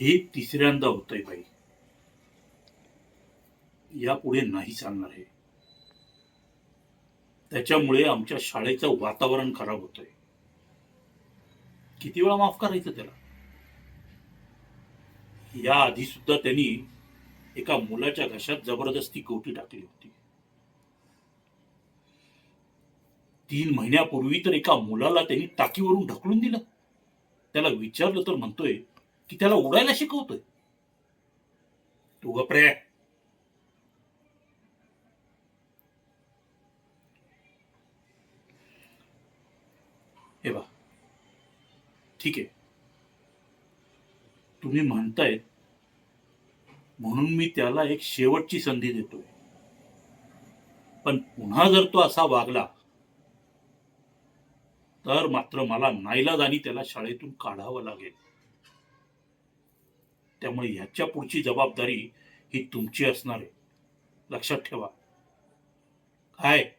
हे तिसऱ्यांदा होतंय बाई. यापुढे नाही चालणार हे. त्याच्यामुळे आमच्या शाळेचं वातावरण खराब होतंय. किती वेळा माफ करायचं त्याला? या आधी सुद्धा त्यांनी एका मुलाच्या घशात जबरदस्ती गोटी टाकली होती. तीन महिन्यापूर्वी तर एका मुलाला त्यांनी टाकीवरून ढकलून दिलं. त्याला विचारलं तर म्हणतोय की त्याला उडायला शिकवतोय. तू गप्रे हे बा ठीक आहे. तुम्ही म्हणताय म्हणून मी त्याला एक शेवटची संधी देतोय. पण पुन्हा जर तो असा वागला तर मात्र मला नाईलाज आणि त्याला शाळेतून काढावं लागेल. त्यामुळे ह्याच्या पुढची जबाबदारी ही तुमची असणार आहे. लक्षात ठेवा. काय?